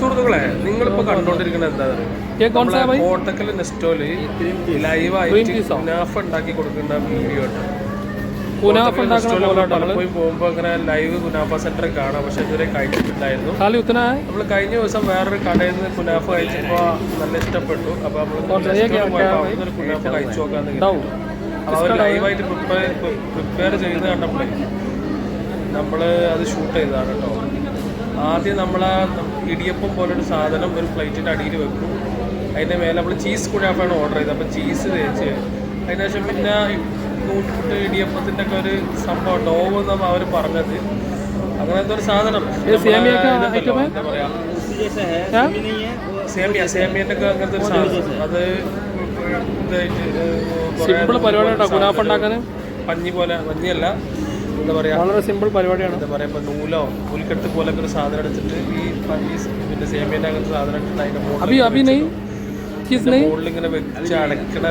സുഹൃത്തുക്കളെ നിങ്ങളിപ്പോൾ കണ്ടുകൊണ്ടിരിക്കുന്നത് എന്താ കോട്ടക്കൽ നെസ്റ്റോൽ ലൈവായിട്ട് മുനാഫ ഉണ്ടാക്കി കൊടുക്കുന്ന വീഡിയോ കുനാഫ് പോയി പോകുമ്പോൾ അങ്ങനെ ലൈവ് കുനാഫ സെന്റർ കാണാം. പക്ഷെ ഇതുവരെ കഴിച്ചിട്ടുണ്ടായിരുന്നു നമ്മൾ കഴിഞ്ഞ ദിവസം വേറൊരു കടയിൽ നിന്ന് കുനാഫ കഴിച്ചപ്പോൾ നല്ല ഇഷ്ടപ്പെട്ടു. അപ്പൊ നമ്മൾ കുനാഫ കഴിച്ചു നോക്കാന്ന് അവർ ലൈവായിട്ട് പ്രിപ്പയർ പ്രിപ്പയർ ചെയ്ത് കണ്ടപ്പോഴേ നമ്മൾ അത് ഷൂട്ട് ചെയ്തതാണ് കേട്ടോ. ആദ്യം നമ്മളാ ഇടിയപ്പം പോലൊരു സാധനം ഒരു പ്ലേറ്റിന്റെ അടിയിൽ വെക്കും. അതിന്റെ മേലെ നമ്മൾ ചീസ് കുഴാപ്പാണ് ഓർഡർ ചെയ്തത്. അപ്പോൾ ചീസ് തേച്ച് അതിന് ശേഷം പിന്നെ നൂറ്റിപ്പുട്ട് ഇടിയപ്പത്തിന്റെ ഒക്കെ ഒരു സംഭവം ഡോവ് എന്നാണ് അവർ പറഞ്ഞത്. അങ്ങനത്തെ ഒരു സാധനം? എന്താ പറയാ? क्या സേമിയ. സേമിയന്റെ ഒക്കെ അങ്ങനത്തെ ഒരു സാധനം. അത് സിമ്പിൾ പരിപാടി കേട്ടോ കുനാഫ ഉണ്ടാക്കാൻ പഞ്ഞി പോലെ പഞ്ഞിയല്ല. എന്താ പറയുക വളരെ സിമ്പിൾ പരിപാടിയാണ്. എന്താ പറയുക ഇപ്പോൾ നൂലോ നൂൽക്കെട്ട് പോലൊക്കെ ഒരു സാധനം എടുത്തിട്ട് ഈ പിന്നെ സേമിയന്റെ അങ്ങനത്തെ സാധനം എടുത്തിട്ട് അതിന്റെ അഭി മുകളിൽ ഇങ്ങനെ വെച്ച് അടക്കണ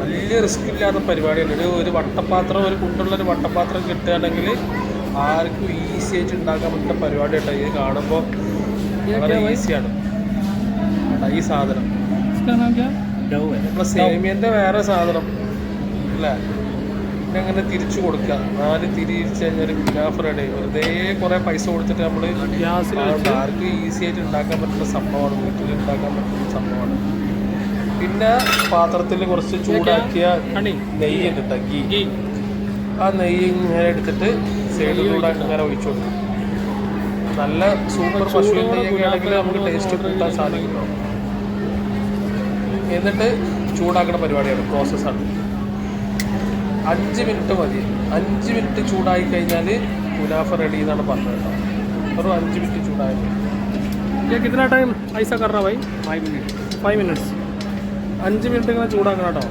വലിയ റിസ്ക് ഇല്ലാത്ത പരിപാടിയാണ്. ഒരു ഒരു വട്ടപാത്രം ഒരു കുട്ടുള്ള ഒരു വട്ടപാത്രം കിട്ടുകയാണെങ്കിൽ ആർക്കും ഈസി ആയിട്ട് ഉണ്ടാക്കാൻ പറ്റുന്ന പരിപാടി കേട്ടോ. ഇത് കാണുമ്പോൾ വളരെ ഈസിയാണ് ഈ സാധനം. നമ്മളെ സേമിയന്റെ വേറെ സാധനം. അല്ലേ? പിന്നെ അങ്ങനെ തിരിച്ചു കൊടുക്കുക. നാല് തിരിച്ചു കഴിഞ്ഞാൽ ഗുലാഫ് വെറുതെ കുറേ പൈസ കൊടുത്തിട്ട് നമ്മൾ ആർക്ക് ഈസി ആയിട്ട് ഉണ്ടാക്കാൻ പറ്റുന്ന സംഭവമാണ്. വീട്ടിൽ ഉണ്ടാക്കാൻ പറ്റുന്ന സംഭവമാണ്. പിന്നെ പാത്രത്തിൽ കുറച്ച് ചൂടാക്കിയ നെയ്യ് ഉണ്ട് ഗീ. ആ നെയ്യ് ഇങ്ങനെ എടുത്തിട്ട് സൈഡിലൂടെ ഇങ്ങനെ ഒഴിച്ചു കൊടുക്കും നല്ല സൂപ്പർ പശു നെയ്യൊക്കെ ആണെങ്കിൽ നമുക്ക് ടേസ്റ്റ് കൂട്ടാൻ സാധിക്കുന്നു എന്നിട്ട് ചൂടാക്കുന്ന പരിപാടിയാണ്. പ്രോസസ്സാണ് അഞ്ച് മിനിറ്റ് മതി. അഞ്ച് മിനിറ്റ് ചൂടായി കഴിഞ്ഞാൽ കുലാഫ റെഡി എന്നാണ് പറഞ്ഞത് കേട്ടോ. വെറും അഞ്ച് മിനിറ്റ് ചൂടായ കിतना ടൈം ഐസ കറ ഫൈവ് മിനിറ്റ് ഫൈവ് മിനിറ്റ്സ് അഞ്ച് മിനിറ്റ് ഇങ്ങനെ ചൂടാക്കണം കേട്ടോ.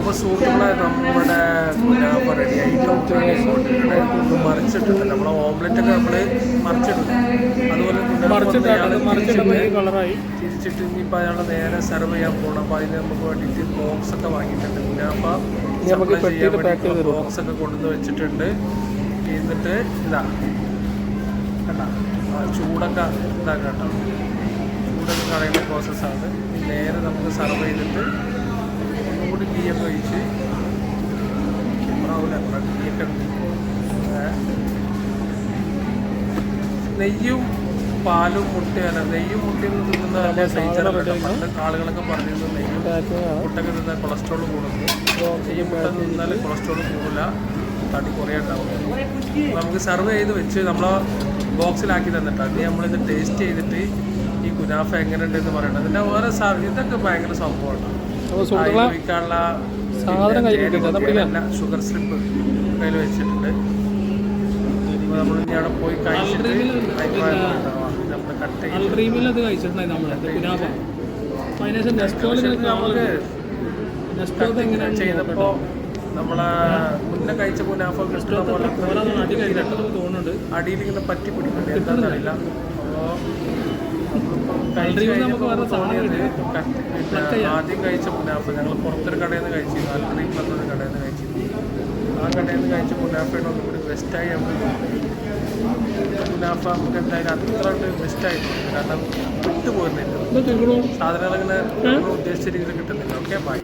അപ്പോൾ സുഹൃത്തുക്കളെ നമ്മുടെ കുനാഫ റെഡി ആയിട്ട് മറിച്ചിട്ടുണ്ട് നമ്മളെ ഓംലെറ്റ് ഒക്കെ നമ്മൾ മറിച്ചിട്ടുണ്ട് അതുപോലെ കളറായി. തിരിച്ചിട്ട് ഇനിയിപ്പോൾ അയാൾ നേരെ സെർവ് ചെയ്യാൻ പോകണം അപ്പോൾ അതിന് നമുക്ക് വേണ്ടിയിട്ട് ബോക്സ് ഒക്കെ വാങ്ങിയിട്ടുണ്ട്. ചെയ്ത് ബോക്സ് ഒക്കെ കൊണ്ടുവന്ന് വെച്ചിട്ടുണ്ട്. എന്നിട്ട് ഇതാ. കണ്ട? ചൂടൊക്കെ ഇതാ കേട്ടോ ചൂടൊക്കെ കളയുന്ന പ്രോസസ്സാണ് നേരെ നമുക്ക് സെർവ് ചെയ്തിട്ട് ഒന്നുകൂടി ഗീയൊക്കെ ഒഴിച്ച് ക്യാമറാവില്ല നമ്മുടെ ഗീയൊക്കെ നെയ്യും പാലും മുട്ടയല്ല നെയ്യും മുട്ടയും തിന്നുന്ന നല്ല. പണ്ട് ആളുകളൊക്കെ പറഞ്ഞിരുന്നു നെയ്യും മുട്ടൊക്കെ തിന്നാൽ കൊളസ്ട്രോൾ കൂടുന്നു. നെയ്യും മുട്ട തിന്നാൽ കൊളസ്ട്രോൾ കൂടില്ല തടി കുറേ ഉണ്ടാവും നമുക്ക് സെർവ് ചെയ്ത് വെച്ച് നമ്മൾ ബോക്സിലാക്കി തന്നിട്ടാണ് നീ നമ്മളിത് ടേസ്റ്റ് ചെയ്തിട്ട് ഈ കുനാഫ എങ്ങനെയുണ്ടെന്ന് പറയണം. അതിന്റെ വേറെ സാർ ഇതൊക്കെ ഭയങ്കര സംഭവമാണ് ഒഴിക്കാനുള്ള സാധനം കയ്യിൽ ഷുഗർ സ്ലിപ്പ് കയ്യിൽ വെച്ചിട്ടുണ്ട്. നമ്മൾ ഇനി അവിടെ പോയി കഴിച്ചിട്ട് നമ്മൾ കട്ട് അത് കഴിച്ചിട്ടുണ്ടായി നമ്മൾ അതിനുശേഷം നമുക്ക് ചെയ്തപ്പോൾ നമ്മളെ മുന്നേ കഴിച്ച കുനാഫ കിട്ടുന്ന പോലെ അടി കഴിഞ്ഞിട്ട് തോന്നുന്നുണ്ട്. അടിയിൽ ഇങ്ങനെ പറ്റി പിടിക്കുന്നുണ്ട് എന്താണെന്നറിയില്ല അപ്പോൾ ആദ്യം കഴിച്ച കുനാഫ ഞങ്ങൾ പുറത്തൊരു കടയിൽ നിന്ന് കഴിച്ചിരുന്നു ആൽക്കറി പറഞ്ഞൊരു കടയിൽ നിന്ന് കഴിച്ചിരുന്നു. ആ കടയിൽ നിന്ന് കഴിച്ച മുനാഫയുടെ ഒന്നും കൂടി ബെസ്റ്റായി നമ്മൾ മുനാഫ നമുക്ക് എന്തായാലും അത്ര ബെസ്റ്റായി തോന്നി കാരണം വിട്ടുപോകുന്നില്ല സാധനങ്ങൾ ഇങ്ങനെ ഉദ്ദേശിച്ച രീതിയിൽ കിട്ടുന്നില്ല. Okay bye